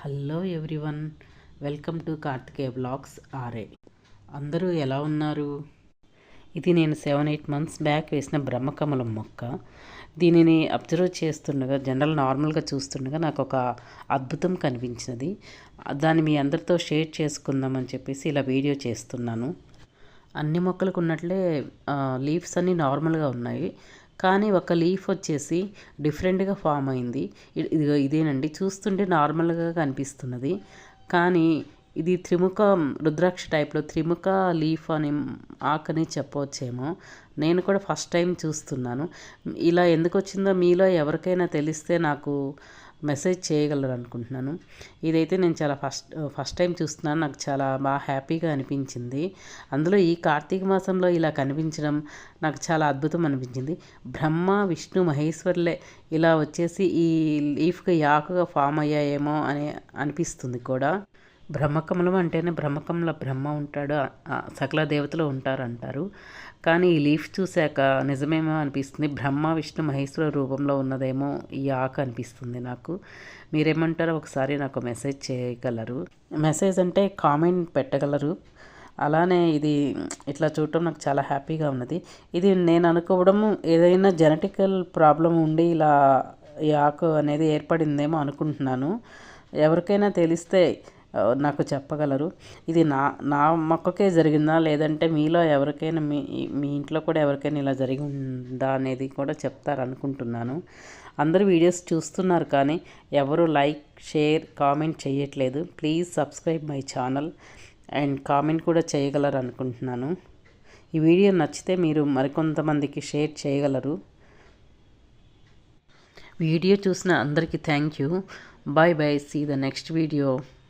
Hello everyone welcome to Karthikeya blogs RA. అందరూ ఎలా ఉన్నారు? ఇది నేను సెవెన్ ఎయిట్ మంత్స్ బ్యాక్ వేసిన బ్రహ్మకమలం మొక్క. దీనిని అబ్జర్వ్ చేస్తుండగా జనరల్ నార్మల్గా చూస్తుండగా నాకు ఒక అద్భుతం కనిపించినది. దాన్ని మీ అందరితో షేర్ చేసుకుందామని చెప్పేసి ఇలా వీడియో చేస్తున్నాను. అన్ని మొక్కలకు ఉన్నట్లే లీవ్స్ అన్నీ నార్మల్గా ఉన్నాయి. కానీ ఒక లీఫ్ వచ్చేసి డిఫరెంట్గా ఫామ్ అయింది. ఇది ఇదిగో ఇదేనండి. చూస్తుంటే నార్మల్గా కనిపిస్తున్నది. కానీ ఇది త్రిముఖ రుద్రాక్ష టైప్లో త్రిముఖ లీఫ్ అని ఆకని చెప్పవచ్చేమో. నేను కూడా ఫస్ట్ టైం చూస్తున్నాను. ఇలా ఎందుకు వచ్చిందో మీలో ఎవరికైనా తెలిస్తే నాకు మెసేజ్ చేయగలరు అనుకుంటున్నాను. ఇదైతే నేను చాలా ఫస్ట్ ఫస్ట్ టైం చూస్తున్నాను. నాకు చాలా బాగా హ్యాపీగా అనిపించింది. అందులో ఈ కార్తీక మాసంలో ఇలా కనిపించడం నాకు చాలా అద్భుతం అనిపించింది. బ్రహ్మ విష్ణు మహేశ్వర్లే ఇలా వచ్చేసి ఈ లీఫ్గా యాకుగా ఫామ్ అయ్యాయేమో అని అనిపిస్తుంది కూడా. బ్రహ్మకమలం అంటేనే బ్రహ్మకమల బ్రహ్మ ఉంటాడు సకల దేవతలు ఉంటారు అంటారు కానీ ఈ లీఫ్ చూశాక నిజమేమో అనిపిస్తుంది బ్రహ్మ విష్ణు మహేశ్వర రూపంలో ఉన్నదేమో ఈ ఆకు అనిపిస్తుంది నాకు. మీరేమంటారో ఒకసారి నాకు మెసేజ్ చేయగలరు. మెసేజ్ అంటే కామెంట్ పెట్టగలరు. అలానే ఇది ఇట్లా చూడటం నాకు చాలా హ్యాపీగా ఉన్నది. ఇది నేను అనుకోవడము ఏదైనా జెనటికల్ ప్రాబ్లం ఉండి ఇలా ఈ ఆకు అనేది ఏర్పడిందేమో అనుకుంటున్నాను. ఎవరికైనా తెలిస్తే నాకు చెప్పగలరు. ఇది నా నా మొక్కకే జరిగిందా? లేదంటే మీలో ఎవరికైనా మీ మీ ఇంట్లో కూడా ఎవరికైనా ఇలా జరిగి ఉందా అనేది కూడా చెప్తారు అనుకుంటున్నాను అందరూ వీడియోస్ చూస్తున్నారు కానీ ఎవరు లైక్ షేర్ కామెంట్ చేయట్లేదు please subscribe my channel and comment కూడా చేయగలరు అనుకుంటున్నాను ఈ వీడియో నచ్చితే మీరు మరికొంతమందికి షేర్ చేయగలరు. వీడియో చూసిన అందరికీ thank you. Bye bye see the next video.